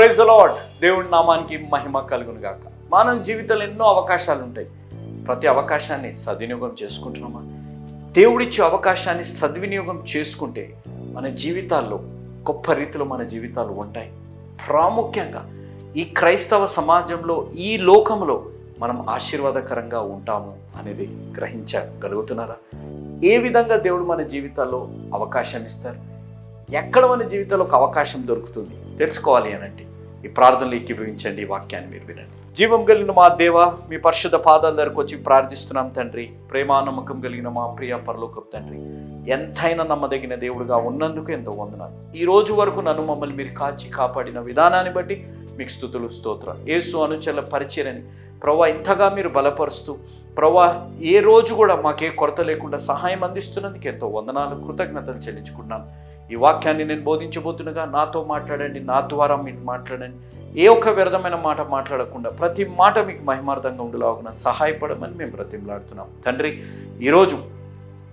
Praise lord దేవుడి నామానికి మహిమ కలుగును గాక మానవ జీవితంలో ఎన్నో అవకాశాలు ఉంటాయి ప్రతి అవకాశాన్ని సద్వినియోగం చేసుకుంటున్నామా? దేవుడిచ్చే అవకాశాన్ని సద్వినియోగం చేసుకుంటే మన జీవితాల్లో గొప్ప రీతిలో మన జీవితాలు ఉంటాయి. ప్రాముఖ్యంగా ఈ క్రైస్తవ సమాజంలో ఈ లోకంలో మనం ఆశీర్వాదకరంగా ఉంటాము అనేది గ్రహించగలుగుతున్నారా? ఏ విధంగా దేవుడు మన జీవితాల్లో అవకాశం ఇస్తారు? ఎక్కడ మన జీవితంలో ఒక అవకాశం దొరుకుతుంది? తెలుసుకోవాలి అనంటే. ఈ ప్రార్థనలు ఏకీభవించండి ఈ వాక్యాన్ని మీరు వినండి. జీవం కలిగిన మా దేవ మీ పరిశుద్ధ పాదాల దగ్గరకు వచ్చి ప్రార్థిస్తున్నాం తండ్రి. ప్రేమా నమ్మకం కలిగిన మా ప్రియ పరలోకం తండ్రి. ఎంతైనా నమ్మదగిన దేవుడుగా ఉన్నందుకు ఎంతో వందనాలు. ఈ రోజు వరకు నన్ను మమ్మల్ని మీరు కాచి కాపాడిన విధానాన్ని బట్టి మీకు స్థుతులు స్తోత్రం ఏసు అనుచల పరిచయని ప్రవ్వా ఇంతగా మీరు బలపరుస్తూ ప్రవ్వా ఏ రోజు కూడా మాకే కొరత లేకుండా సహాయం అందిస్తున్నందుకు ఎంతో వందనాలు. కృతజ్ఞతలు చెల్లించుకున్నాను ఈ వాక్యాన్ని నేను బోధించబోతుండగా నాతో మాట్లాడండి నా ద్వారా మీరు మాట్లాడండి. ఏ ఒక్క వ్యర్థమైన మాట మాట్లాడకుండా ప్రతి మాట మీకు మహిమార్థంగా ఉండేలాగా సహాయపడమని మేము బ్రతిమలాడుతున్నాం. తండ్రి ఈరోజు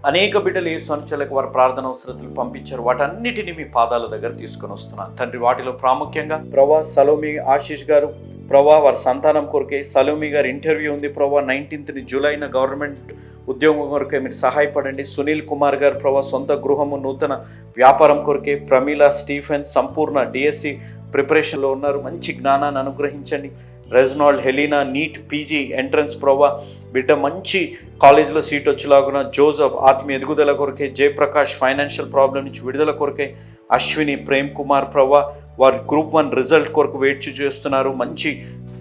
అనేక బిడ్డలు ఏ సంచలకు వారి ప్రార్థన అవసరతలు పంపించారు. వాటన్నిటిని మీ పాదాల దగ్గర తీసుకొని వస్తున్నాను తండ్రి వాటిలో ప్రాముఖ్యంగా ప్రభా సలోమి ఆశీష్ గారు ప్రభా వారి సంతానం కొరకే సలోమి గారి ఇంటర్వ్యూ ఉంది ప్రభా. నైన్టీన్త్ని జూలైన గవర్నమెంట్ ఉద్యోగం కొరకే మీరు సహాయపడండి. సునీల్ కుమార్ గారు ప్రభా సొంత గృహము నూతన వ్యాపారం కొరకే ప్రమీల స్టీఫెన్ సంపూర్ణ డిఎస్సి ప్రిపరేషన్లో ఉన్నారు. మంచి జ్ఞానాన్ని అనుగ్రహించండి. Reginald Helena NEET PG entrance ప్రోవా బిడ్డ మంచి కాలేజీలో సీట్ వచ్చేలాగున జోసఫ్ ఆత్మీయ ఎదుగుదల కొరకే జయప్రకాష్ ఫైనాన్షియల్ ప్రాబ్లం నుంచి విడుదల కొరకే అశ్విని ప్రేమ్ కుమార్ ప్రవ్వ వారి గ్రూప్ వన్ రిజల్ట్ కొరకు వెయిట్ చేస్తున్నారు. మంచి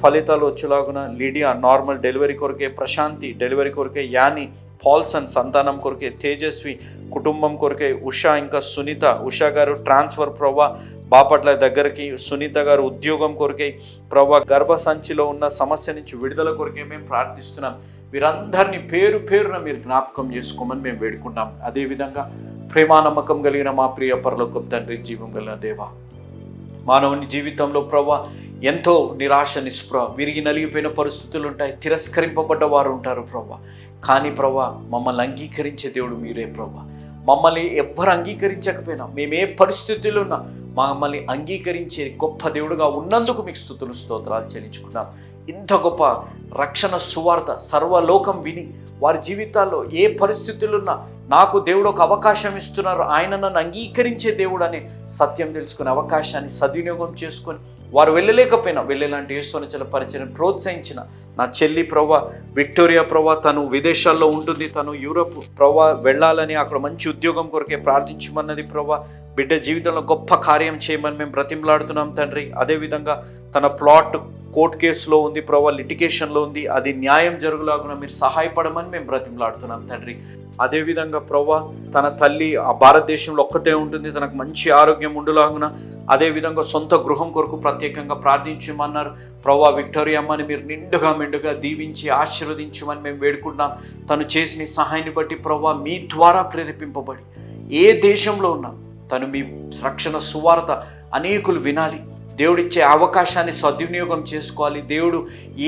ఫలితాలు వచ్చేలాగున లీడియా నార్మల్ డెలివరీ కొరకే ప్రశాంతి డెలివరీ కొరకే యాని పాల్సన్ సంతానం కొరకే తేజస్వి కుటుంబం కొరకే ఉషా ఇంకా సునీత. ఉషా గారు ట్రాన్స్ఫర్ ప్రవ్వా బాపట్ల దగ్గరికి సునీత గారు ఉద్యోగం కొరకే ప్రవ్వా గర్భ సంచిలో ఉన్న సమస్య నుంచి విడుదల కొరకే మేము ప్రార్థిస్తున్నాం. వీరందరినీ పేరు పేరున మీరు జ్ఞాపకం చేసుకోమని మేము వేడుకుంటాం అదేవిధంగా ప్రేమానమ్మకం కలిగిన మా ప్రియ పరలోకం తండ్రి జీవం కలిగిన దేవా మానవుని జీవితంలో ప్రభా ఎంతో నిరాశ నిస్పృహ విరిగి నలిగిపోయిన పరిస్థితులు ఉంటాయి. తిరస్కరింపబడ్డ వారు ఉంటారు ప్రభా కానీ ప్రభా మమ్మల్ని అంగీకరించే దేవుడు మీరే ప్రభా మమ్మల్ని ఎవ్వరు అంగీకరించకపోయినా మేము ఏ పరిస్థితుల్లో ఉన్నా. మమ్మల్ని అంగీకరించే గొప్ప దేవుడుగా ఉన్నందుకు మీకు స్థుతులు స్తోత్రాలు చెల్లించుకున్నాం. ఇంత గొప్ప రక్షణ సువార్త సర్వలోకం విని వారి జీవితాల్లో ఏ పరిస్థితులున్నా నాకు దేవుడు ఒక అవకాశం ఇస్తున్నారు. ఆయన నన్ను అంగీకరించే దేవుడు అనే సత్యం తెలుసుకునే అవకాశాన్ని సద్వినియోగం చేసుకొని వారు వెళ్ళలేకపోయినా వెళ్ళేలాంటి యేసునిచల పరిచయం ప్రోత్సహించిన నా చెల్లి ప్రవ్వ విక్టోరియా ప్రవ్వ తను విదేశాల్లో ఉంటుంది. తను యూరప్ ప్రవ్వ వెళ్ళాలని అక్కడ మంచి ఉద్యోగం కొరకే ప్రార్థించమన్నది ప్రవ్వ. బిడ్డ జీవితంలో గొప్ప కార్యం చేయమని మేము బ్రతిమలాడుతున్నాం తండ్రి. అదేవిధంగా తన ప్లాట్ కోర్ట్ కేసులో ఉంది ప్రభా లిటికేషన్లో ఉంది అది న్యాయం జరుగులాగున మీరు సహాయపడమని మేము బ్రతిమలాడుతున్నాం తండ్రి. అదేవిధంగా ప్రభా తన తల్లి ఆ భారతదేశంలో ఒక్కతే ఉంటుంది తనకు మంచి ఆరోగ్యం ఉండులాగున అదేవిధంగా సొంత గృహం కొరకు ప్రత్యేకంగా ప్రార్థించమన్నారు. ప్రభా విక్టోరియా అమ్మని మీరు నిండుగా మెండుగా దీవించి ఆశీర్వదించమని మేము వేడుకుంటున్నాం. తను చేసిన సహాయాన్ని బట్టి ప్రభా మీ ద్వారా ప్రేరేపింపబడి ఏ దేశంలో ఉన్నా తను మీ రక్షణ సువార్త అనేకులు వినాలి. దేవుడిచ్చే అవకాశాన్ని సద్వినియోగం చేసుకోవాలి. దేవుడు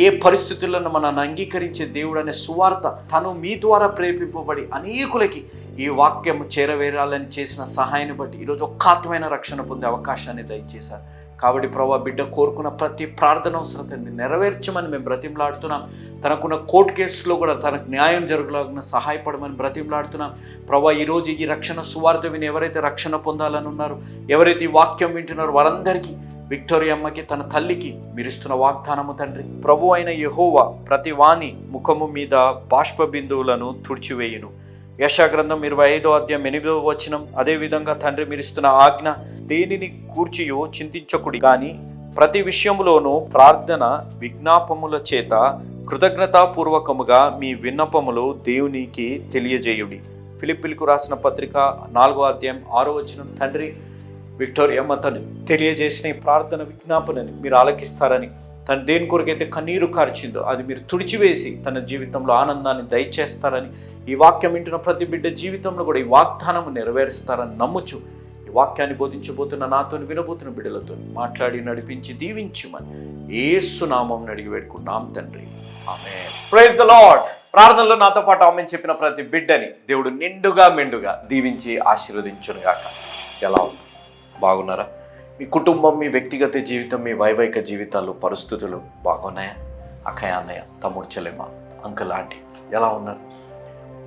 ఏ పరిస్థితులను మనల్ని అంగీకరించే దేవుడు అనే సువార్త తను మీ ద్వారా ప్రేరేపింపబడి అనేకులకి ఈ వాక్యం చేరవేరాలని చేసిన సహాయాన్ని బట్టి ఈరోజు ఒక్కాత్మైన రక్షణ పొందే అవకాశాన్ని దయచేశారు. కాబట్టి ప్రభా బిడ్డ కోరుకున్న ప్రతి ప్రార్థన అవసరతని నెరవేర్చమని మేము బ్రతిమలాడుతున్నాం. తనకున్న కోర్టు కేసులో కూడా తనకు న్యాయం జరగలాగిన సహాయపడమని బ్రతిమలాడుతున్నాం. ప్రభా ఈరోజు ఈ రక్షణ సువార్త విని ఎవరైతే రక్షణ పొందాలని ఉన్నారో ఎవరైతే ఈ వాక్యం వింటున్నారో వారందరికీ విక్టోరియమ్మకి తన తల్లికి మీరిస్తున్న వాగ్దానము తండ్రి. ప్రభు అయిన యహోవా ప్రతి వాణి ముఖము మీద బాష్ప బిందువులను తుడిచివేయును యశాగ్రంథం ఇరవై ఐదో అధ్యాయం ఎనిమిదో వచనం అదేవిధంగా తండ్రి మీరిస్తున్న ఆజ్ఞ దేనిని కూర్చియో చింతించకుడి. కానీ ప్రతి విషయంలోనూ ప్రార్థన విజ్ఞాపముల చేత కృతజ్ఞతాపూర్వకముగా మీ విన్నపములు దేవునికి తెలియజేయుడి. ఫిలిపిల్కు రాసిన పత్రిక నాలుగో అధ్యాయం ఆరో వచనం తండ్రి విక్టోరియమ్మ తను తెలియజేసిన ఈ ప్రార్థన విజ్ఞాపనని మీరు ఆలకిస్తారని తను దేని కొరకైతే కన్నీరు కార్చిందో అది మీరు తుడిచివేసి తన జీవితంలో ఆనందాన్ని దయచేస్తారని ఈ వాక్యం వింటున్న ప్రతి బిడ్డ జీవితంలో కూడా ఈ వాగ్దానం నెరవేరుస్తారని నమ్ముచు ఈ వాక్యాన్ని బోధించబోతున్న నాతో వినబోతున్న బిడ్డలతో మాట్లాడి నడిపించి దీవించుమని ఏసునామం అడిగి వేడుకున్నాం తండ్రి. ఆమె ప్రైజ్ ద లాడ్ ప్రార్థనలో నాతో పాటు ఆమె చెప్పిన ప్రతి బిడ్డని దేవుడు నిండుగా మెండుగా దీవించి ఆశీర్వదించునుగాక. ఎలా ఉంది? బాగున్నారా? మీ కుటుంబం మీ వ్యక్తిగత జీవితం మీ వైవాహిక జీవితాలు పరిస్థితులు బాగున్నాయా? అక్కయ్య అన్నయ్య తమ్ముడు చెల్లెమ్మ అంకుల్ ఆంటీ ఎలా ఉన్నారు?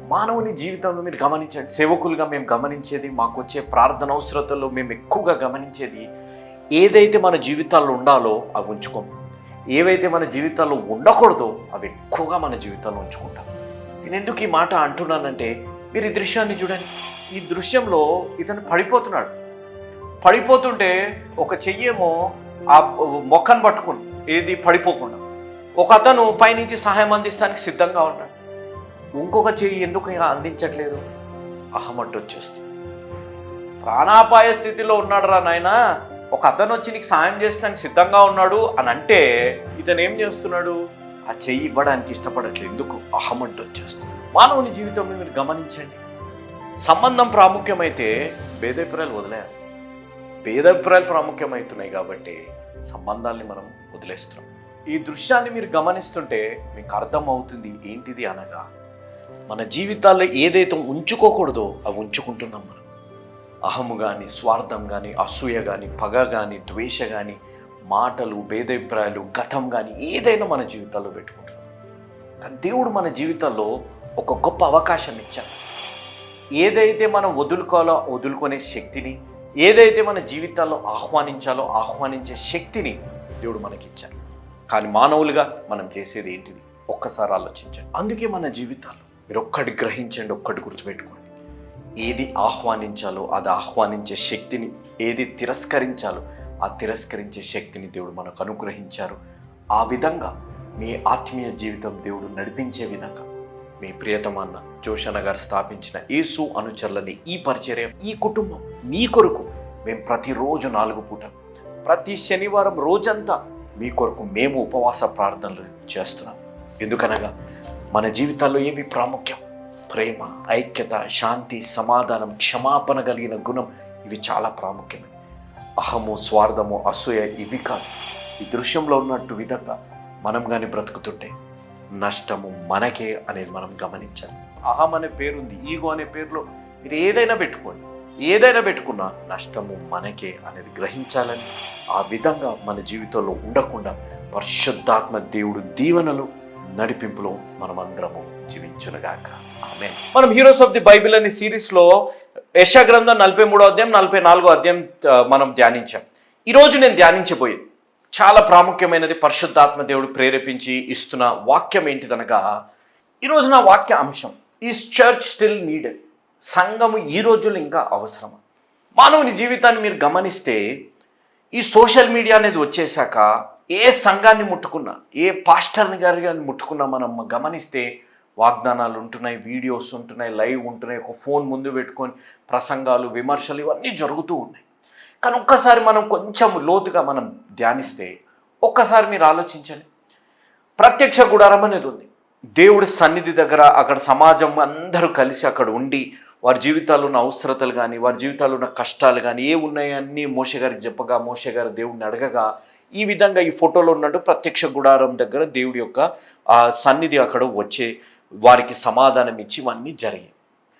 మానవుని జీవితంలో మీరు గమనించండి సేవకులుగా మేము గమనించేది మాకు వచ్చే ప్రార్థన అవసరతలో మేము ఎక్కువగా గమనించేది ఏదైతే మన జీవితాల్లో ఉండాలో అవి ఉంచుకోం. ఏవైతే మన జీవితాల్లో ఉండకూడదో అవి ఎక్కువగా మన జీవితాల్లో ఉంచుకుంటాం. నేను ఎందుకు ఈ మాట అంటున్నానంటే మీరు ఈ దృశ్యాన్ని చూడండి. ఈ దృశ్యంలో ఇతను పడిపోతున్నాడు. పడిపోతుంటే ఒక చెయ్యేమో ఆ మొక్కను పట్టుకుని ఏది పడిపోకుండా. ఒక అతను పైనుంచి సహాయం అందిస్తానికి సిద్ధంగా ఉన్నాడు. ఇంకొక చెయ్యి ఎందుకు అందించట్లేదు? అహమట్టు వచ్చేస్తుంది. ప్రాణాపాయ స్థితిలో ఉన్నాడు రా నాయన. ఒక అతను వచ్చి నీకు సాయం చేస్తానికి సిద్ధంగా ఉన్నాడు అని అంటే ఇతను ఏం చేస్తున్నాడు? ఆ చెయ్యి ఇవ్వడానికి ఇష్టపడట్లేదు. ఎందుకు? అహమంటు వచ్చేస్తుంది. మానవుని జీవితంలో మీరు గమనించండి. సంబంధం ప్రాముఖ్యమైతే భేదభిప్రాయాలు వదిలేయాలి. భేదాభిప్రాయాలు ప్రాముఖ్యమవుతున్నాయి కాబట్టి సంబంధాల్ని మనం వదిలేస్తున్నాం. ఈ దృశ్యాన్ని మీరు గమనిస్తుంటే మీకు అర్థం అవుతుంది ఏంటిది అనగా మన జీవితాల్లో ఏదైతే ఉంచుకోకూడదో అవి ఉంచుకుంటున్నాం మనం. అహము కానీ స్వార్థం కానీ అసూయ కానీ పగ కానీ ద్వేష కానీ మాటలు భేదాభిప్రాయాలు గతం కానీ ఏదైనా మన జీవితాల్లో పెట్టుకుంటున్నాం. కానీ దేవుడు మన జీవితాల్లో ఒక గొప్ప అవకాశాన్ని ఇచ్చాడు. ఏదైతే మనం వదులుకోవాలో వదులుకునే శక్తిని ఏదైతే మన జీవితాల్లో ఆహ్వానించాలో ఆహ్వానించే శక్తిని దేవుడు మనకిచ్చాడు. కానీ మానవులుగా మనం చేసేది ఏంటిది? ఒక్కసారి ఆలోచించండి. అందుకే మన జీవితాల్లో మీరు ఒక్కటి గ్రహించండి ఒక్కటి గుర్తుపెట్టుకోండి. ఏది ఆహ్వానించాలో అది ఆహ్వానించే శక్తిని ఏది తిరస్కరించాలో ఆ తిరస్కరించే శక్తిని దేవుడు మనకు అనుగ్రహించారు. ఆ విధంగా మీ ఆత్మీయ జీవితం దేవుడు నడిపించే విధంగా మీ ప్రియతమన్న జోషన్న గారు స్థాపించిన యేసు అనుచరులని ఈ పరిచర్య ఈ కుటుంబం మీ కొరకు మేము ప్రతిరోజు నాలుగు పూటలు ప్రతి శనివారం రోజంతా మీ కొరకు మేము ఉపవాస ప్రార్థనలు చేస్తున్నాం. ఎందుకనగా మన జీవితాల్లో ఏమి ప్రాముఖ్యం? ప్రేమ ఐక్యత శాంతి సమాధానం క్షమాపణ కలిగిన గుణం ఇవి చాలా ప్రాముఖ్యమే. అహము స్వార్థము అసూయ ఇవి కాదు. ఈ దృశ్యంలో ఉన్నట్టు విధంగా మనం కానీ బ్రతుకుతుంటే నష్టము మనకే అనేది మనం గమనించాలి. అహం అనే పేరుంది ఈగో అనే పేరులో మీరు ఏదైనా పెట్టుకోండి. ఏదైనా పెట్టుకున్నా నష్టము మనకే అనేది గ్రహించాలని ఆ విధంగా మన జీవితంలో ఉండకుండా పరిశుద్ధాత్మ దేవుడు దీవెనలు నడిపింపులో మనం అందరము జీవించునుగాక. ఆమె మనం హీరోస్ ఆఫ్ ది బైబిల్ అనే సిరీస్లో యశా గ్రంథం నలభై మూడో అధ్యాయం నలభై నాలుగో అధ్యాయం మనం ధ్యానించాం. ఈరోజు నేను ధ్యానించబోయేది చాలా ప్రాముఖ్యమైనది పరిశుద్ధాత్మ దేవుడు ప్రేరేపించి ఇస్తున్న వాక్యం ఏంటిదనగా ఈరోజు నా వాక్య అంశం ఈస్ చర్చ్ స్టిల్ నీడెడ్ సంఘము ఈ రోజుల్లో ఇంకా అవసరం మానవుని జీవితాన్ని మీరు గమనిస్తే ఈ సోషల్ మీడియా అనేది వచ్చేసాక ఏ సంఘాన్ని ముట్టుకున్నా ఏ పాస్టర్ని గారి గారిని ముట్టుకున్నా మనం గమనిస్తే వాగ్దానాలు ఉంటున్నాయి వీడియోస్ ఉంటున్నాయి లైవ్ ఉంటున్నాయి ఒక ఫోన్ ముందు పెట్టుకొని ప్రసంగాలు విమర్శలు ఇవన్నీ జరుగుతూ ఉన్నాయి. కానీ ఒక్కసారి మనం కొంచెం లోతుగా మనం ధ్యానిస్తే ఒక్కసారి మీరు ఆలోచించండి. ప్రత్యక్ష గుడారం అనేది ఉంది. దేవుడి సన్నిధి దగ్గర అక్కడ సమాజం అందరూ కలిసి అక్కడ ఉండి వారి జీవితాల్లో ఉన్న అవసరతలు కానీ వారి జీవితాల్లో ఉన్న కష్టాలు కానీ ఏ ఉన్నాయన్నీ మోషే గారికి చెప్పగా మోషే గారు దేవుడిని అడగగా ఈ విధంగా ఈ ఫోటోలో ఉన్నట్టు ప్రత్యక్ష గుడారం దగ్గర దేవుడి యొక్క సన్నిధి అక్కడ వచ్చే వారికి సమాధానం ఇచ్చి ఇవన్నీ జరిగాయి.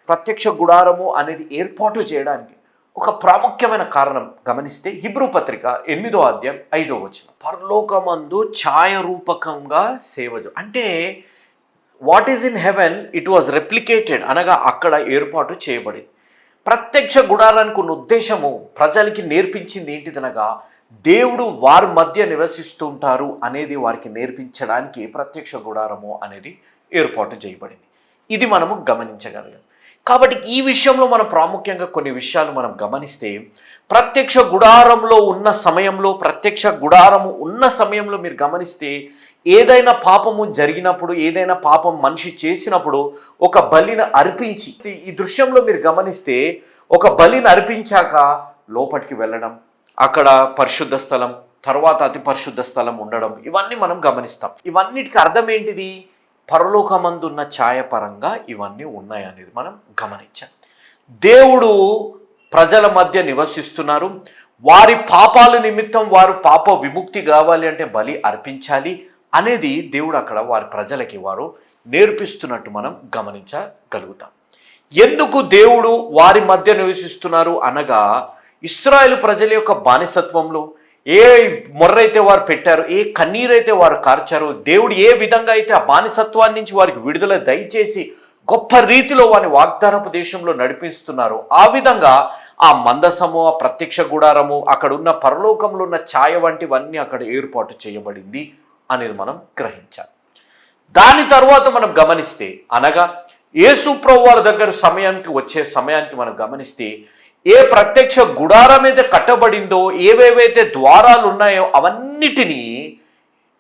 ప్రత్యక్ష గుడారము అనేది ఏర్పాటు చేయడానికి ఒక ప్రాముఖ్యమైన కారణం గమనిస్తే హిబ్రూ పత్రిక ఎనిమిదో అధ్యాయం ఐదో వచ్చిన పరలోకమందు ఛాయ రూపకంగా సేవజు అంటే what is in heaven it was replicated అనగా అక్కడ ఏర్పాటు చేయబడింది. ప్రత్యక్ష గుడారానికి ఉన్న ఉద్దేశము ప్రజలకి నేర్పించింది ఏంటిదనగా దేవుడు వారి మధ్య నివసిస్తుంటారు అనేది వారికి నేర్పించడానికి ప్రత్యక్ష గుడారము అనేది ఏర్పాటు చేయబడింది. ఇది మనము గమనించగలిగాం. కాబట్టి ఈ విషయంలో మనం ప్రాముఖ్యంగా కొన్ని విషయాలు మనం గమనిస్తే ప్రత్యక్ష గుడారంలో ఉన్న సమయంలో ప్రత్యక్ష గుడారము ఉన్న సమయంలో మీరు గమనిస్తే ఏదైనా పాపము జరిగినప్పుడు ఏదైనా పాపం మనిషి చేసినప్పుడు ఒక బలిని అర్పించి ఈ దృశ్యంలో మీరు గమనిస్తే ఒక బలిని అర్పించాక లోపలికి వెళ్ళడం అక్కడ పరిశుద్ధ స్థలం తర్వాత అతి పరిశుద్ధ స్థలం ఉండడం ఇవన్నీ మనం గమనిస్తాం. ఇవన్నిటికి అర్థం ఏంటిది? పరలోకమందున్న ఛాయపరంగా ఇవన్నీ ఉన్నాయనేది మనం గమనించాం. దేవుడు ప్రజల మధ్య నివసిస్తున్నారు. వారి పాపాల నిమిత్తం వారు పాప విముక్తి కావాలి అంటే బలి అర్పించాలి అనేది దేవుడు అక్కడ వారి ప్రజలకి వారు నేర్పిస్తున్నట్టు మనం గమనించగలుగుతాం. ఎందుకు దేవుడు వారి మధ్య నివసిస్తున్నారు అనగా ఇస్రాయేల్ ప్రజల యొక్క బానిసత్వంలో ఏ మొర్రైతే వారు పెట్టారు ఏ కన్నీరైతే వారు కార్చారు దేవుడు ఏ విధంగా అయితే ఆ బానిసత్వాన్ని నుంచి వారికి విడుదల దయచేసి గొప్ప రీతిలో వారిని వాగ్దానపు దేశంలో నడిపిస్తున్నారు ఆ విధంగా ఆ మందసము ఆ ప్రత్యక్ష గుడారము అక్కడ ఉన్న పరలోకంలో ఉన్న ఛాయ వంటివన్నీ అక్కడ ఏర్పాటు చేయబడింది అనేది మనం గ్రహించాలి. దాని తర్వాత మనం గమనిస్తే అనగా యేసు వారి దగ్గర సమయానికి వచ్చే సమయానికి మనం గమనిస్తే ఏ ప్రత్యక్ష గుడారం అయితే కట్టబడిందో ఏవేవైతే ద్వారాలు ఉన్నాయో అవన్నిటినీ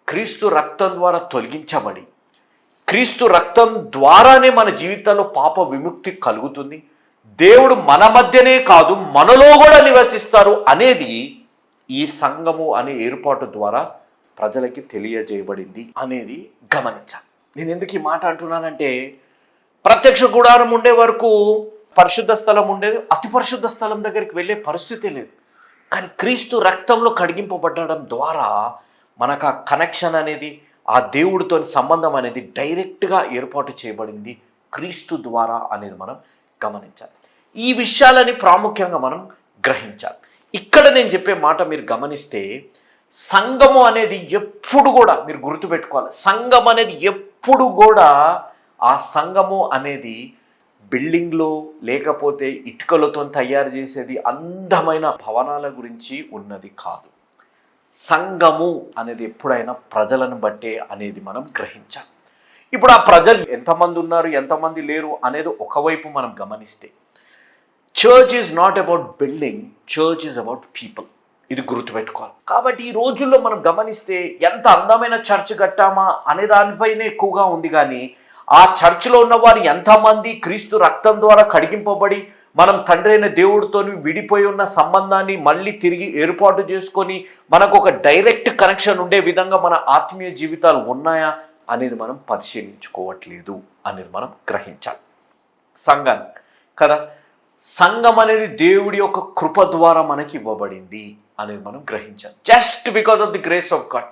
క్రీస్తు రక్తం ద్వారా తొలగించబడి క్రీస్తు రక్తం ద్వారానే మన జీవితంలో పాప విముక్తి కలుగుతుంది. దేవుడు మన మధ్యనే కాదు మనలో కూడా నివసిస్తారు అనేది ఈ సంఘము అనే ఏర్పాటు ద్వారా ప్రజలకి తెలియజేయబడింది అనేది గమనించాలి. నేను ఎందుకు ఈ మాట అంటున్నానంటే ప్రత్యక్ష గుడారం ఉండే వరకు పరిశుద్ధ స్థలం ఉండేది అతి పరిశుద్ధ స్థలం దగ్గరికి వెళ్ళే పరిస్థితి లేదు. కానీ క్రీస్తు రక్తంలో కడిగింపబడడం ద్వారా మనకు ఆ కనెక్షన్ అనేది ఆ దేవుడితో సంబంధం అనేది డైరెక్ట్గా ఏర్పాటు చేయబడింది క్రీస్తు ద్వారా అనేది మనం గమనించాలి. ఈ విషయాలని ప్రాముఖ్యంగా మనం గ్రహించాలి. ఇక్కడ నేను చెప్పే మాట మీరు గమనిస్తే సంఘము అనేది ఎప్పుడు కూడా మీరు గుర్తుపెట్టుకోవాలి. సంఘం అనేది ఎప్పుడు కూడా ఆ సంఘము అనేది బిల్డింగ్లో లేకపోతే ఇటుకలతో తయారు చేసేది అందమైన భవనాల గురించి ఉన్నది కాదు. సంఘము అనేది ఎప్పుడైనా ప్రజలను బట్టే అనేది మనం గ్రహించాలి. ఇప్పుడు ఆ ప్రజలు ఎంతమంది ఉన్నారు ఎంతమంది లేరు అనేది ఒకవైపు మనం గమనిస్తే church is not about building church is about people ఇది గుర్తుపెట్టుకోవాలి. కాబట్టి ఈ రోజుల్లో మనం గమనిస్తే ఎంత అందమైన చర్చ్ కట్టామా అనే దానిపైనే ఎక్కువగా ఉంది కానీ ఆ చర్చిలో ఉన్న వారు ఎంతమంది క్రీస్తు రక్తం ద్వారా కడిగింపబడి మనం తండ్రి అయిన దేవుడితో విడిపోయి ఉన్న సంబంధాన్ని మళ్ళీ తిరిగి ఏర్పాటు చేసుకొని మనకు ఒక డైరెక్ట్ కనెక్షన్ ఉండే విధంగా మన ఆత్మీయ జీవితాలు ఉన్నాయా అనేది మనం పరిశీలించుకోవట్లేదు అనేది మనం గ్రహించాలి. సంఘం కదా? సంఘం అనేది దేవుడి యొక్క కృప ద్వారా మనకి ఇవ్వబడింది అనేది మనం గ్రహించాలి. Just because of the grace of God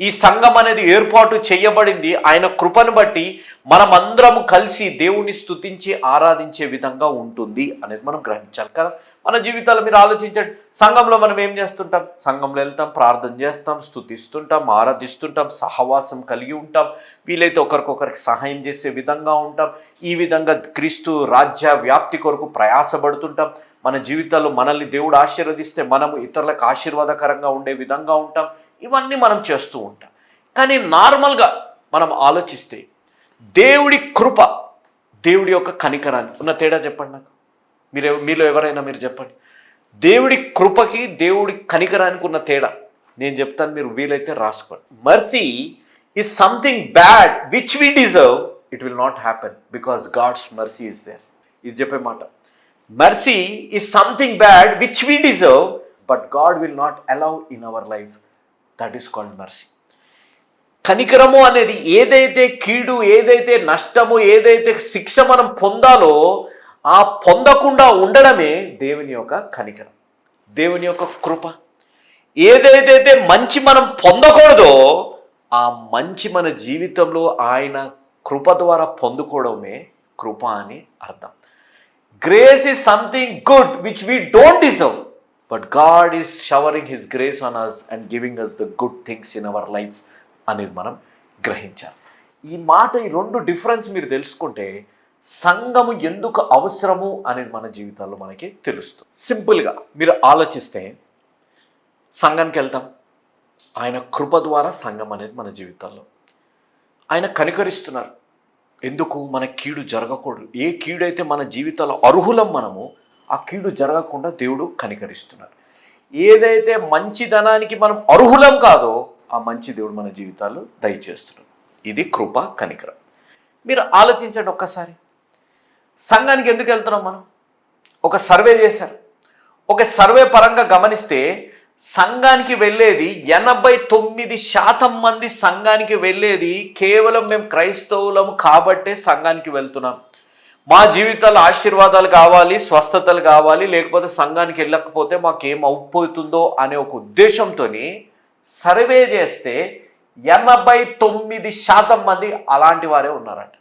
ఈ సంఘం అనేది ఏర్పాటు చేయబడింది. ఆయన కృపను బట్టి మనమందరం కలిసి దేవుణ్ణి స్థుతించి ఆరాధించే విధంగా ఉంటుంది అనేది మనం గ్రహించాలి కదా. మన జీవితాలు మీరు ఆలోచించండి. సంఘంలో మనం ఏం చేస్తుంటాం? సంఘంలో వెళ్తాం ప్రార్థన చేస్తాం స్తుతిస్తుంటాం ఆరాధిస్తుంటాం సహవాసం కలిగి ఉంటాం. వీలైతే ఒకరికొకరికి సహాయం చేసే విధంగా ఉంటాం. ఈ విధంగా క్రీస్తు రాజ్య వ్యాప్తి కొరకు ప్రయాసపడుతుంటాం. మన జీవితాల్లో మనల్ని దేవుడు ఆశీర్వదిస్తే మనము ఇతరులకు ఆశీర్వాదకరంగా ఉండే విధంగా ఉంటాం. ఇవన్నీ మనం చేస్తూ ఉంటాం. కానీ నార్మల్గా మనం ఆలోచిస్తే దేవుడి కృప దేవుడి యొక్క కనికరాన్ని ఉన్న తేడా చెప్పండి నాకు. మీరు మీలో ఎవరైనా మీరు చెప్పండి. దేవుడి కృపకి దేవుడి కనికరానికి ఉన్న తేడా నేను చెప్తాను మీరు వీలైతే రాసుకోండి. Mercy is something bad which we deserve it will not happen because God's mercy is there. ఇది చెప్పే మాట. Mercy is something bad which we deserve but God will not allow in our life that is called mercy కనికరము అనేది ఏదైతే కీడు ఏదైతే నష్టము ఏదైతే శిక్ష మనం పొందాలో ఆ పొందకుండా ఉండడమే దేవుని యొక్క కనికరం. దేవుని యొక్క కృప. ఏదైతే మంచి మనం పొందకూడదో ఆ మంచి మన జీవితంలో ఆయన కృప ద్వారా పొందుకోవడమే కృప అని అర్థం. Grace is something good which we don't deserve but God is showering his grace on us and giving us the good things in our life అనేది మనం గ్రహించాలి. ఈ మాట ఈ రెండు డిఫరెన్స్ మీరు తెలుసుకుంటే సంఘము ఎందుకు అవసరము అనేది మన జీవితాల్లో మనకి తెలుస్తుంది. సింపుల్గా మీరు ఆలోచిస్తే సంఘానికి వెళ్తాం. ఆయన కృప ద్వారా సంఘం అనేది మన జీవితాల్లో. ఆయన కనికరిస్తున్నారు. ఎందుకు మన కీడు జరగకూడదు? ఏ కీడైతే మన జీవితాల్లో అర్హులం మనము ఆ కీడు జరగకుండా దేవుడు కనికరిస్తున్నారు ఏదైతే మంచిదనానికి మనం అర్హులం కాదో ఆ మంచి దేవుడు మన జీవితాల్లో దయచేస్తున్నాడు. ఇది కృప కనికరం. మీరు ఆలోచించండి ఒక్కసారి. సంఘానికి ఎందుకు వెళ్తున్నాం మనం? ఒక సర్వే చేశారు. ఒక సర్వే పరంగా గమనిస్తే సంఘానికి వెళ్ళేది ఎనభై తొమ్మిది శాతం మంది సంఘానికి వెళ్ళేది కేవలం మేము క్రైస్తవులం కాబట్టే సంఘానికి వెళ్తున్నాం. మా జీవితాలు ఆశీర్వాదాలు కావాలి స్వస్థతలు కావాలి లేకపోతే సంఘానికి వెళ్ళకపోతే మాకేం అవుపోతుందో అనే ఒక ఉద్దేశంతో సర్వే చేస్తే ఎనభై తొమ్మిది శాతం మంది అలాంటి వారే ఉన్నారంట.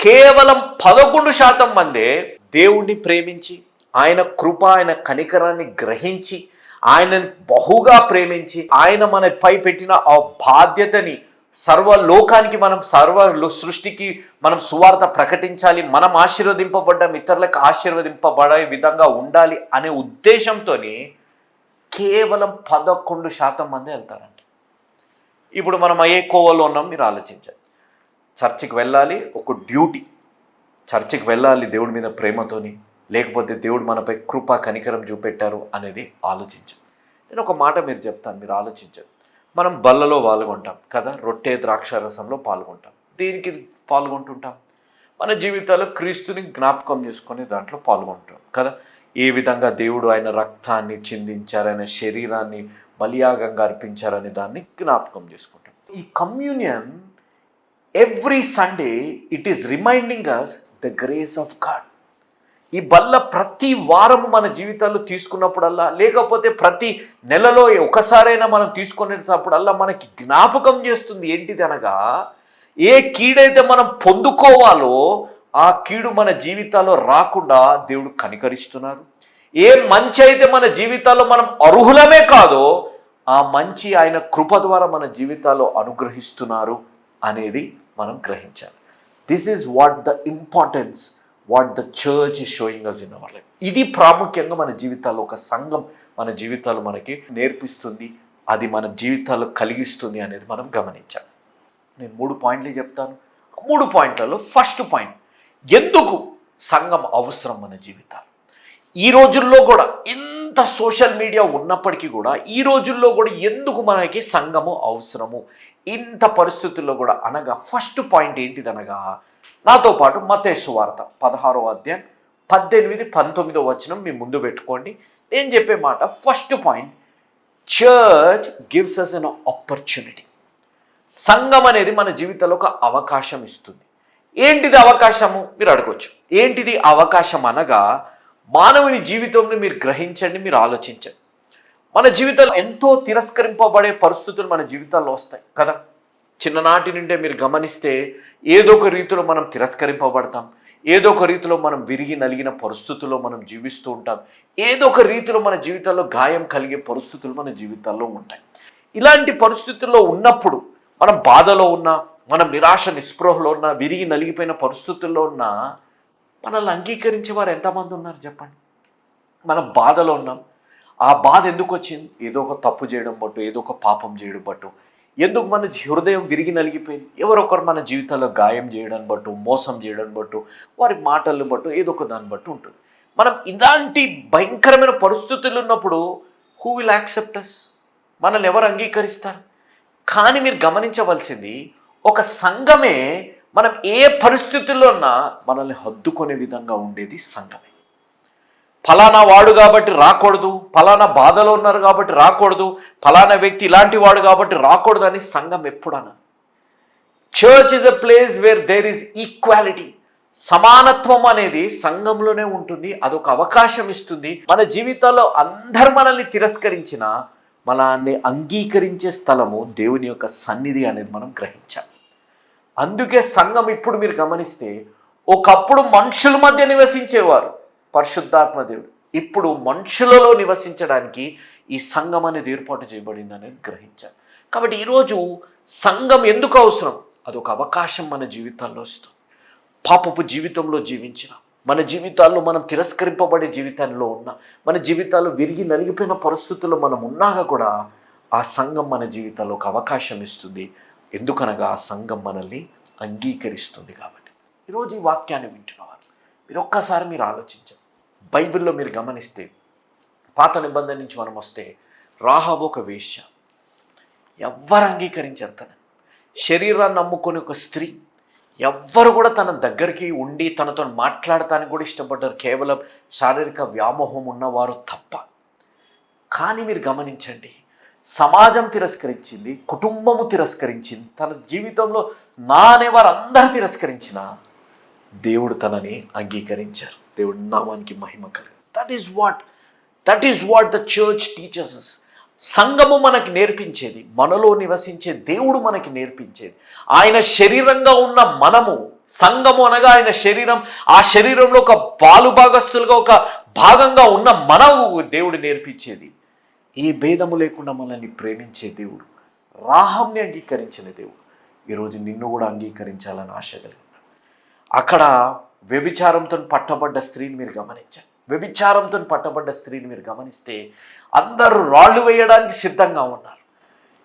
కేవలం పదకొండు శాతం మందే దేవుణ్ణి ప్రేమించి ఆయన కృప ఆయన కనికరాన్ని గ్రహించి ఆయనని బహుగా ప్రేమించి ఆయన మనపై పెట్టిన ఆ బాధ్యతని సర్వ లోకానికి మనం సర్వ సృష్టికి మనం సువార్త ప్రకటించాలి మనం ఆశీర్వదింపబడ్డం ఇతరులకు ఆశీర్వదింపబడే విధంగా ఉండాలి అనే ఉద్దేశంతోనే కేవలం పదకొండు శాతం మంది వెళ్తారంట. ఇప్పుడు మనం ఏ కోవలో ఉన్నాం మీరు ఆలోచించాలి చర్చికి వెళ్ళాలి ఒక డ్యూటీ. చర్చికి వెళ్ళాలి దేవుడి మీద ప్రేమతోని. లేకపోతే దేవుడు మనపై కృప కనికరం చూపెట్టారు అనేది ఆలోచించండి నేను ఒక మాట మీరు చెప్తాను మీరు ఆలోచించండి. మనం బల్లలో పాల్గొంటాం కదా రొట్టె ద్రాక్ష రసంలో పాల్గొంటాం. దీనికి పాల్గొంటుంటాం? మన జీవితాల్లో క్రీస్తుని జ్ఞాపకం చేసుకొని దాంట్లో పాల్గొంటాం కదా. ఏ విధంగా దేవుడు ఆయన రక్తాన్ని చిందించారు ఆయన శరీరాన్ని బలియాగంగా అర్పించారని దాన్ని జ్ఞాపకం చేసుకుంటాం. ఈ communion every Sunday it is reminding us the grace of God ఈ బల్ల ప్రతి వారము మన జీవితాల్లో తీసుకున్నప్పుడల్లా లేకపోతే ప్రతి నెలలో ఒకసారైనా మనం తీసుకునేటప్పుడల్లా మనకి జ్ఞాపకం చేస్తుంది. ఏంటిది అనగా ఏ కీడైతే మనం పొందుకోవాలో ఆ కీడు మన జీవితాల్లో రాకుండా దేవుడు కనికరిస్తున్నారు. ఏ మంచి అయితే మన జీవితాల్లో మనం అర్హులమే కాదో ఆ మంచి ఆయన కృప ద్వారా మన జీవితాల్లో అనుగ్రహిస్తున్నారు అనేది మనం గ్రహించాలి. This is what the importance what the church is showing us in our life ఇది ప్రాముఖ్యంగా మన జీవితాల్లో ఒక సంఘం మన జీవితాలు మనకి నేర్పిస్తుంది. అది మన జీవితాల్లో కలిగిస్తుంది అనేది మనం గమనించాం నేను మూడు పాయింట్లు చెప్తాను. మూడు పాయింట్లలో ఫస్ట్ పాయింట్ ఎందుకు సంఘం అవసరం మన జీవితాలు? ఈ రోజుల్లో కూడా ఎంత సోషల్ మీడియా ఉన్నప్పటికీ కూడా ఈ రోజుల్లో కూడా ఎందుకు మనకి సంఘము అవసరము? ఇంత పరిస్థితుల్లో కూడా అనగా ఫస్ట్ పాయింట్ ఏంటిది అనగా నాతో పాటు మతేసు వార్త పదహారో అధ్యాయం పద్దెనిమిది పంతొమ్మిదో వచనం మీ ముందు పెట్టుకోండి. నేను చెప్పే మాట first point church gives us an opportunity సంఘం అనేది మన జీవితంలో ఒక అవకాశం ఇస్తుంది. ఏంటిది అవకాశము? మీరు అడగవచ్చు ఏంటిది అవకాశం అనగా మానవుని జీవితంలో మీరు గ్రహించండి మీరు ఆలోచించండి. మన జీవితంలో ఎంతో తిరస్కరింపబడే పరిస్థితులు మన జీవితాల్లో వస్తాయి కదా? చిన్ననాటి నుండే మీరు గమనిస్తే ఏదో ఒక రీతిలో మనం తిరస్కరింపబడతాం. ఏదో ఒక రీతిలో మనం విరిగి నలిగిన పరిస్థితుల్లో మనం జీవిస్తూ ఉంటాం. ఏదో ఒక రీతిలో మన జీవితాల్లో గాయం కలిగే పరిస్థితులు మన జీవితాల్లో ఉంటాయి. ఇలాంటి పరిస్థితుల్లో ఉన్నప్పుడు మనం బాధలో ఉన్నా మనం నిరాశ నిస్పృహలో ఉన్నా విరిగి నలిగిపోయిన పరిస్థితుల్లో ఉన్నా మనల్ని అంగీకరించే వారు ఎంతమంది ఉన్నారు చెప్పండి? మనం బాధలో ఉన్నాం. ఆ బాధ ఎందుకు వచ్చింది? ఏదో ఒక తప్పు చేయడం బట్టు ఏదో ఒక పాపం చేయడం బట్టు. ఎందుకు మన హృదయం విరిగి నలిగిపోయింది? ఎవరొకరు మన జీవితాల్లో గాయం చేయడం బట్టు మోసం చేయడం బట్టు వారి మాటలను బట్టు ఏదో ఒక దాన్ని బట్టు ఉంటుంది. మనం ఇలాంటి భయంకరమైన పరిస్థితులు ఉన్నప్పుడు హూ విల్ యాక్సెప్ట్ అస్ మనల్ని ఎవరు అంగీకరిస్తారు? కానీ మీరు గమనించవలసింది ఒక సంఘమే మనం ఏ పరిస్థితుల్లో ఉన్నా మనల్ని హద్దుకునే విధంగా ఉండేది సంఘమే. ఫలానా వాడు కాబట్టి రాకూడదు ఫలానా బాధలో ఉన్నారు కాబట్టి రాకూడదు ఫలానా వ్యక్తి ఇలాంటి వాడు కాబట్టి రాకూడదు అని సంఘం ఎప్పుడన్నా church is a place where there is equality సమానత్వం అనేది సంఘంలోనే ఉంటుంది అదొక అవకాశం ఇస్తుంది. మన జీవితాల్లో అందరు మనల్ని తిరస్కరించిన మనల్ని అంగీకరించే స్థలము దేవుని యొక్క సన్నిధి అనేది మనం గ్రహించాలి. అందుకే సంఘం ఇప్పుడు మీరు గమనిస్తే ఒకప్పుడు మనుషుల మధ్య నివసించేవారు. పరిశుద్ధాత్మ దేవుడు. ఇప్పుడు మనుషులలో నివసించడానికి ఈ సంఘం అనేది ఏర్పాటు చేయబడిందని అనేది కాబట్టి ఈరోజు సంఘం ఎందుకు అవసరం? అదొక అవకాశం మన జీవితాల్లో వస్తుంది. పాపపు జీవితంలో జీవించిన మన జీవితాల్లో మనం తిరస్కరింపబడే జీవితంలో ఉన్న మన జీవితాల్లో విరిగి నలిగిపోయిన పరిస్థితుల్లో మనం ఉన్నాగా కూడా ఆ సంఘం మన జీవితాల్లో ఒక అవకాశం ఇస్తుంది. ఎందుకనగా ఆ సంఘం మనల్ని అంగీకరిస్తుంది కాబట్టి. ఈరోజు ఈ వాక్యాన్ని వింటున్నవారు మీరు ఒక్కసారి మీరు ఆలోచించండి. బైబిల్లో మీరు గమనిస్తే పాత నిబంధన నుంచి మనం వస్తే రాహబు ఒక వేష్య ఎవ్వరు అంగీకరించారు తనని. శరీరాన్ని నమ్ముకొని ఒక స్త్రీ ఎవ్వరు కూడా తన దగ్గరికి ఉండి తనతో మాట్లాడటానికి కూడా ఇష్టపడ్డారు కేవలం శారీరక వ్యామోహం ఉన్నవారు తప్ప. కానీ మీరు గమనించండి సమాజం తిరస్కరించింది కుటుంబము తిరస్కరించింది తన జీవితంలో నా అనేవారు అందరూ తిరస్కరించిన దేవుడు తనని అంగీకరించారు. దేవుడు నామానికి మహిమ కలిగి. That is what that is what the church teaches సంఘము మనకి నేర్పించేది మనలో నివసించే దేవుడు మనకి నేర్పించేది. ఆయన శరీరంగా ఉన్న మనము సంఘము అనగా ఆయన శరీరం ఆ శరీరంలో ఒక పాలు భాగస్తులుగా ఒక భాగంగా ఉన్న మనవు దేవుడు నేర్పించేది. ఏ భేదము లేకుండా మనల్ని ప్రేమించే దేవుడు రాహంని అంగీకరించిన దేవుడు. ఈరోజు నిన్ను కూడా అంగీకరించాలని ఆశ కలిగి అక్కడ వ్యభిచారంతో పట్టబడ్డ స్త్రీని మీరు గమనించారు వ్యభిచారంతో పట్టబడ్డ స్త్రీని మీరు గమనిస్తే అందరూ రాళ్ళు వేయడానికి సిద్ధంగా ఉన్నారు.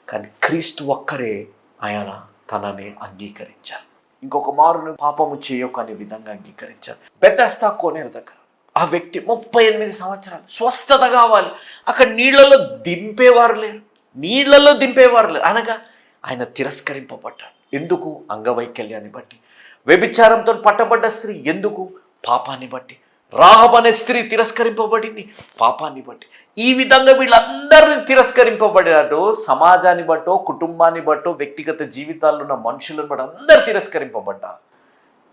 కానీ క్రీస్తు ఒక్కరే ఆయన తనని అంగీకరించారు. ఇంకొక మారును పాపము చేయకు అనే విధంగా అంగీకరించారు. బెతస్తా కోనేరు దగ్గర. ఆ వ్యక్తి ముప్పై ఎనిమిది సంవత్సరాలు స్వస్థత కావాలి. అక్కడ నీళ్ళలో దింపేవారు లేరు. నీళ్ళలో దింపేవారు లేరు. అనగా ఆయన తిరస్కరింపబడ్డాడు. ఎందుకు? అంగవైకల్యాన్ని బట్టి. వ్యభిచారంతో పట్టబడ్డ స్త్రీ ఎందుకు? పాపాన్ని బట్టి. రాహబ్ అనే స్త్రీ తిరస్కరింపబడింది. పాపాన్ని బట్టి. ఈ విధంగా వీళ్ళందరినీ తిరస్కరింపబడినట్టు సమాజాన్ని బట్టో కుటుంబాన్ని బట్టో వ్యక్తిగత జీవితాల్లో ఉన్న మనుషులను బట్టి అందరు తిరస్కరింపబడ్డారు.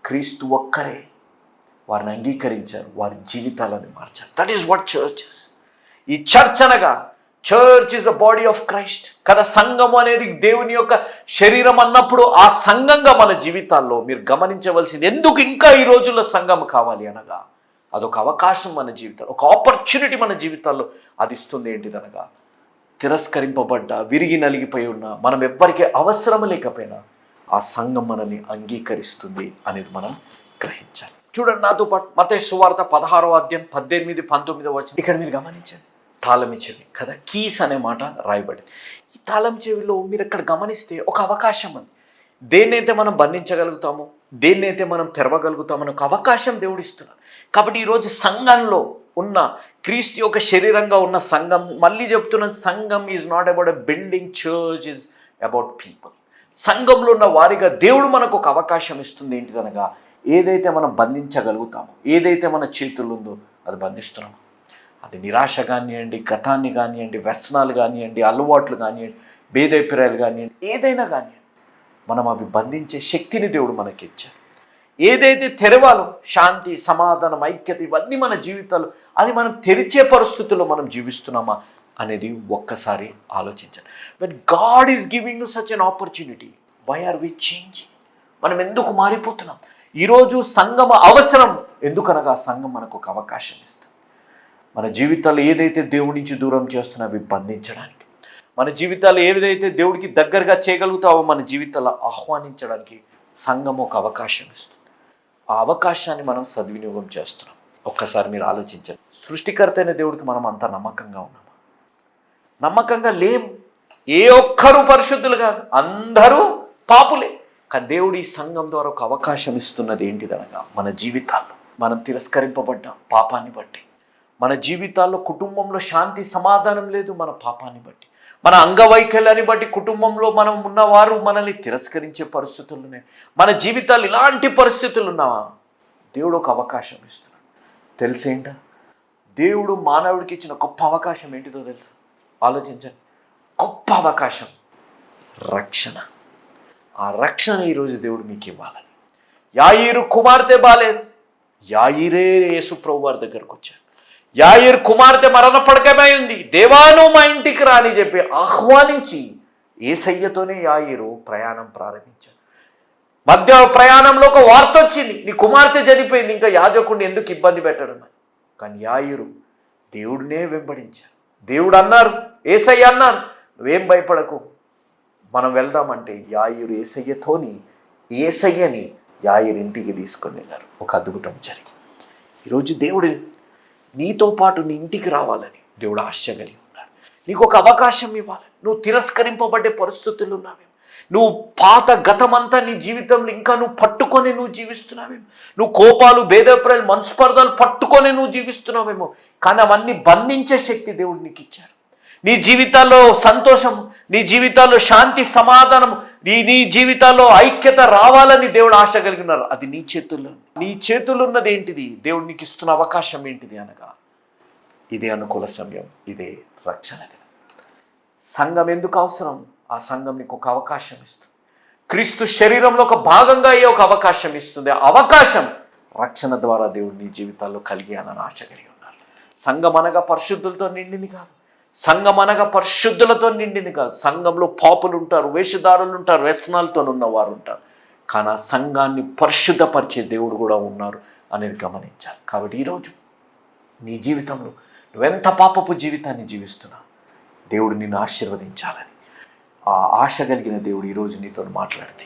క్రీస్తు ఒక్కరే వారిని అంగీకరించారు వారి జీవితాలను మార్చారు. దట్ ఈస్ వాట్ చర్చెస్ ఈ చర్చ్ అనగా church is the body of Christ కదా సంఘం అనేది దేవుని యొక్క శరీరం అన్నప్పుడు ఆ సంఘంగా మన జీవితాల్లో మీరు గమనించవలసింది ఎందుకు ఇంకా ఈ రోజుల్లో సంఘం కావాలి అనగా? అదొక అవకాశం మన జీవితాల్లో ఒక ఆపర్చునిటీ మన జీవితాల్లో అది ఇస్తుంది ఏంటిదనగా? తిరస్కరింపబడ్డ విరిగి నలిగిపోయి ఉన్న మనం ఎవ్వరికీ అవసరం లేకపోయినా ఆ సంఘం మనల్ని అంగీకరిస్తుంది అనేది మనం గ్రహించాలి. చూడండి నాతో పాటు మత సువార్త పదహారో అధ్యాయం పద్దెనిమిది పంతొమ్మిదో వచ్చింది ఇక్కడ మీరు గమనించండి. తాళం చెవి కదా? కీస్ అనే మాట రాయబడింది. ఈ తాళం చెవిలో మీరు ఇక్కడ గమనిస్తే ఒక అవకాశం ఉంది. దేన్నైతే మనం బంధించగలుగుతామో దేన్నైతే మనం తెరవగలుగుతామో ఒక అవకాశం దేవుడిస్తున్నాడు కాబట్టి ఈరోజు సంఘంలో ఉన్న క్రీస్తు యొక్క శరీరంగా ఉన్న సంఘం మళ్ళీ చెప్తున్నాను సంఘం is not about a building church is about people సంఘంలో ఉన్న వారిగా దేవుడు మనకు ఒక అవకాశం ఇస్తుంది ఏంటిదనగా ఏదైతే మనం బంధించగలుగుతామో ఏదైతే మన చేతుల్లో ఉందో అది బంధిస్తున్నాము అది నిరాశ కానివ్వండి గతాన్ని కానివ్వండి వ్యసనాలు కానివ్వండి అలవాట్లు కానివ్వండి భేదభిప్రాయాలు కానివ్వండి ఏదైనా కానివ్వండి మనం అవి బంధించే శక్తిని దేవుడు మనకి ఇచ్చారు ఏదైతే తెరవాలో శాంతి సమాధానం ఐక్యత ఇవన్నీ మన జీవితాలు అది మనం తెరిచే పరిస్థితుల్లో మనం జీవిస్తున్నామా అనేది ఒక్కసారి ఆలోచించాలి but God is giving such an opportunity why are we changing మనం ఎందుకు మారిపోతున్నాం? ఈరోజు సంగమ అవసరం ఎందుకనగా సంఘం మనకు ఒక అవకాశం ఇస్తుంది. మన జీవితాలు ఏదైతే దేవుడి నుంచి దూరం చేస్తున్నా అవి బంధించడానికి. మన జీవితాలు ఏదైతే దేవుడికి దగ్గరగా చేయగలుగుతావో మన జీవితాలు ఆహ్వానించడానికి సంఘం ఒక అవకాశం ఇస్తుంది. ఆ అవకాశాన్ని మనం సద్వినియోగం చేస్తున్నాం. ఒక్కసారి మీరు ఆలోచించండి. సృష్టికర్త అయిన దేవుడికి మనం అంత నమ్మకంగా ఉన్నామా? నమ్మకంగా లేం. ఏ ఒక్కరు పరిశుద్ధులు కాదు. అందరూ పాపులే. కానీ దేవుడు ఈ సంఘం ద్వారా ఒక అవకాశం ఇస్తున్నది ఏంటిదనగా మన జీవితాల్లో మనం తిరస్కరింపబడ్డాం. పాపాన్ని బట్టి. మన జీవితాల్లో కుటుంబంలో శాంతి సమాధానం లేదు మన పాపాన్ని బట్టి. మన అంగవైకల్యాన్ని బట్టి కుటుంబంలో మనం ఉన్నవారు మనల్ని తిరస్కరించే పరిస్థితులునే మన జీవితాలు ఇలాంటి పరిస్థితులు ఉన్నావా? దేవుడు ఒక అవకాశం ఇస్తున్నాడు. తెలిసేంట దేవుడు మానవుడికి ఇచ్చిన గొప్ప అవకాశం ఏంటిదో తెలుసు? ఆలోచించండి. గొప్ప అవకాశం రక్షణ. ఆ రక్షణ ఈరోజు దేవుడు మీకు ఇవ్వాలని. యాయిరు కుమార్తె బాలేదు. యాయిరే యేసు ప్రభు వారి దగ్గరకు వచ్చాడు. యాయిర్ కుమార్తె మరణ ఉంది. దేవాను మా ఇంటికి రాని చెప్పి ఆహ్వానించి ఏసయ్యతోనే యాయిరు ప్రయాణం ప్రారంభించారు మధ్య ప్రయాణంలో ఒక వార్త వచ్చింది. నీ కుమార్తె చనిపోయింది. ఇంకా యాజకుడిని ఎందుకు ఇబ్బంది పెట్టడం అని. కానీ యాయిరు దేవుడినే వెంబడించారు దేవుడు అన్నారు ఏసయ్య అన్నారు నువ్వేం భయపడకు. మనం వెళ్దామంటే యాయురు ఏసయ్యతోని ఏసయ్యని యాయిరు ఇంటికి తీసుకొని వెళ్ళారు. ఒక అద్భుతం జరిగింది. ఈరోజు దేవుడు నీతో పాటు నీ ఇంటికి రావాలని దేవుడు ఆశ కలిగి ఉన్నాడు. నీకు ఒక అవకాశం ఇవ్వాలి. నువ్వు తిరస్కరింపబడ్డే పరిస్థితులు ఉన్నావేమో నువ్వు పాత గతమంతా నీ జీవితంలో ఇంకా నువ్వు పట్టుకొని నువ్వు జీవిస్తున్నావేమో నువ్వు కోపాలు భేదప్రాయాలు మనస్పర్ధలు పట్టుకొని నువ్వు జీవిస్తున్నావేమో? కానీ అవన్నీ బంధించే శక్తి దేవుడు నీకు ఇచ్చారు నీ జీవితాల్లో సంతోషం నీ జీవితాల్లో శాంతి సమాధానం నీ నీ జీవితాల్లో ఐక్యత రావాలని దేవుడు ఆశ కలిగినారు అది నీ చేతుల్లో. నీ చేతుల్లో ఉన్నది ఏంటిది? దేవుడు నీకు ఇస్తున్న అవకాశం ఏంటిది అనగా ఇదే అనుకూల సమయం ఇదే రక్షణ దినం. సంఘం ఎందుకు అవసరం? ఆ సంఘం నీకు ఒక అవకాశం ఇస్తుంది. క్రీస్తు శరీరంలో ఒక భాగంగా అయ్యే ఒక అవకాశం ఇస్తుంది. అవకాశం రక్షణ ద్వారా దేవుడు నీ జీవితాల్లో అనని ఆశ కలిగి ఉన్నారు. సంఘం అనగా పరిశుద్ధులతో నిండింది కాదు. సంఘం అనగా పరిశుద్ధులతో నిండింది కాదు. సంఘంలో పాపులు ఉంటారు వేషధారులు ఉంటారు. వ్యసనాలతో ఉన్నవారు ఉంటారు కానీ ఆ సంఘాన్ని పరిశుద్ధపరిచే దేవుడు కూడా ఉన్నారు అనేది గమనించాలి. కాబట్టి ఈరోజు నీ జీవితంలో నువ్వెంత పాపపు జీవితాన్ని జీవిస్తున్నా దేవుడు నిన్ను ఆశీర్వదించాలని. ఆ ఆశ కలిగిన దేవుడు ఈరోజు నీతో మాట్లాడితే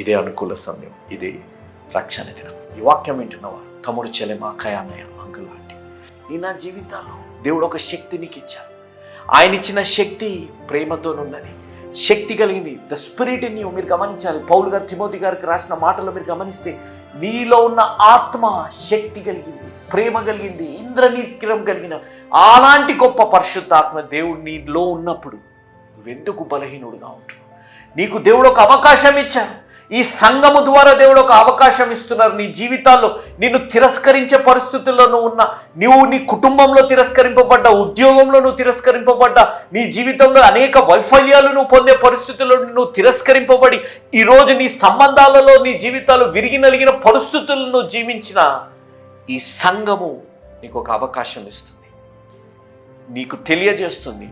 ఇదే అనుకూల సమయం ఇదే రక్షణ దినం. ఈ వాక్యం వింటున్నవారు తమ్ముడు చెలెమా కయానయ్య అంకుల్ ఆంటీ నీ నా జీవితాల్లో దేవుడు ఒక శక్తి నీకు ఇచ్చారు ఆయన ఇచ్చిన శక్తి ప్రేమతోనున్నది. శక్తి కలిగింది. ద స్పిరిట్ ఇన్ యూ మీరు గమనించాలి. పౌలు గారు తిమోతి గారికి రాసిన మాటలు మీరు గమనిస్తే నీలో ఉన్న ఆత్మ శక్తి కలిగింది ప్రేమ కలిగింది ఇంద్రనీకిరం కలిగిన అలాంటి గొప్ప పరిశుద్ధాత్మ దేవుడు నీలో ఉన్నప్పుడు నువ్వెందుకు బలహీనుడుగా ఉంటున్నావు నీకు దేవుడు ఒక అవకాశం ఇచ్చారు ఈ సంఘము ద్వారా దేవుడు ఒక అవకాశం ఇస్తున్నారు. నీ జీవితాల్లో నిన్ను తిరస్కరించే పరిస్థితుల్లో నువ్వు ఉన్న నువ్వు నీ కుటుంబంలో తిరస్కరింపబడ్డ ఉద్యోగంలో నువ్వు తిరస్కరింపబడ్డ నీ జీవితంలో అనేక వైఫల్యాలు నువ్వు పొందే పరిస్థితుల్లో నువ్వు తిరస్కరింపబడి ఈరోజు నీ సంబంధాలలో నీ జీవితాలు విరిగి నలిగిన పరిస్థితులను నువ్వు జీవించిన ఈ సంఘము నీకు ఒక అవకాశం ఇస్తుంది. నీకు తెలియజేస్తుంది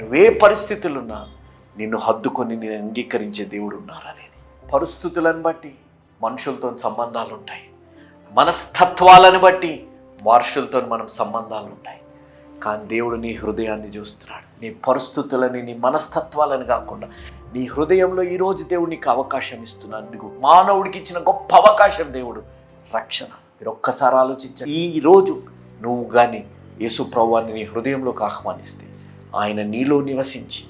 నువ్వే పరిస్థితులున్నా నిన్ను హద్దుకొని నేను అంగీకరించే దేవుడు ఉన్నారని పరిస్థితులను బట్టి మనుషులతో సంబంధాలు ఉంటాయి మనస్తత్వాలను బట్టి మనుషులతో మనం సంబంధాలు ఉంటాయి కానీ దేవుడు నీ హృదయాన్ని చూస్తున్నాడు. నీ పరిస్థితులని నీ మనస్తత్వాలను కాకుండా నీ హృదయంలో ఈరోజు దేవుడు నీకు అవకాశం ఇస్తున్నాడు. నీకు మానవుడికి ఇచ్చిన గొప్ప అవకాశం దేవుడు. రక్షణ. మీరు ఒక్కసారి ఆలోచించ ఈరోజు నువ్వు కానీ యేసు ప్రభువాన్ని నీ హృదయంలోకి ఆహ్వానిస్తే ఆయన నీలో నివసించి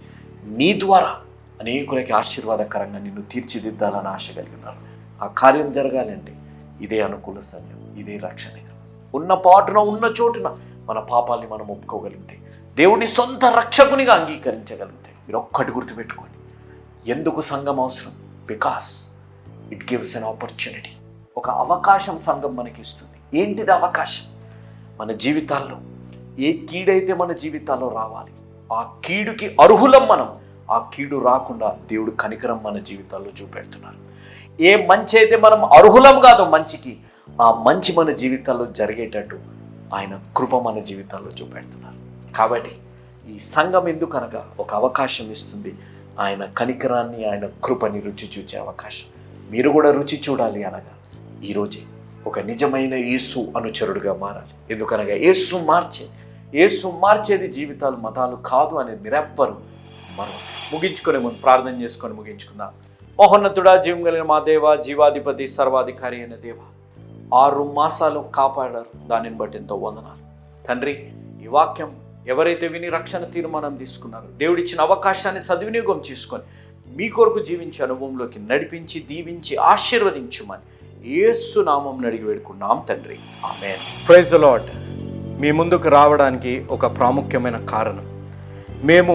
నీ ద్వారా అనేకులకి ఆశీర్వాదకరంగా నిన్ను తీర్చిదిద్దాలని ఆశ కలిగినారు ఆ కార్యం జరగాలంటే ఇదే అనుకూల సమయం ఇదే రక్షణ. ఉన్న పాటున ఉన్న చోటున మన పాపాల్ని మనం ఒప్పుకోగలిగితే దేవుని సొంత రక్షకునిగా అంగీకరించగలిగితే మీరు ఒక్కటి గుర్తుపెట్టుకోండి. ఎందుకు సంఘం అవసరం? Because it gives an opportunity ఒక అవకాశం సంఘం మనకి ఇస్తుంది. ఏంటిది అవకాశం? మన జీవితాల్లో ఏ కీడైతే మన జీవితాల్లో రావాలి ఆ కీడుకి అర్హులం మనం ఆ కీడు రాకుండా దేవుడు కనికరం మన జీవితాల్లో చూపెడుతున్నారు. ఏ మంచి అయితే మనం అర్హులం కాదు మంచికి ఆ మంచి మన జీవితాల్లో జరిగేటట్టు ఆయన కృప మన జీవితాల్లో చూపెడుతున్నారు. కాబట్టి ఈ సంఘం ఎందుకనగా ఒక అవకాశం ఇస్తుంది? ఆయన కనికరాన్ని ఆయన కృపని రుచి చూచే అవకాశం. మీరు కూడా రుచి చూడాలి అనగా ఈరోజే ఒక నిజమైన యేసు అనుచరుడుగా మారాలి. ఎందుకనగా యేసు మార్చే యేసు మార్చేది జీవితాలు మతాలు కాదు అనేది మీరెవ్వరు మనం ముగించుకునే ముందు ప్రార్థన చేసుకొని ముగించుకుందాం. మహోన్నతుడా జీవం కలిగిన మా దేవ జీవాధిపతి సర్వాధికారి అయిన దేవ ఆరు మాసాలు కాపాడారు. దానిని బట్టి ఎంతో వందనాలు. తండ్రి ఈ వాక్యం ఎవరైతే విని రక్షణ తీర్మానం తీసుకున్నారో దేవుడిచ్చిన అవకాశాన్ని సద్వినియోగం చేసుకొని మీ కొరకు జీవించే అనుభవంలోకి నడిపించి దీవించి ఆశీర్వదించుమని ఏసు నామం అడిగి వేడుకున్నాం తండ్రి. ఆమె ప్రైజ్ ద లాడ్ మీ ముందుకు రావడానికి ఒక ప్రాముఖ్యమైన కారణం. మేము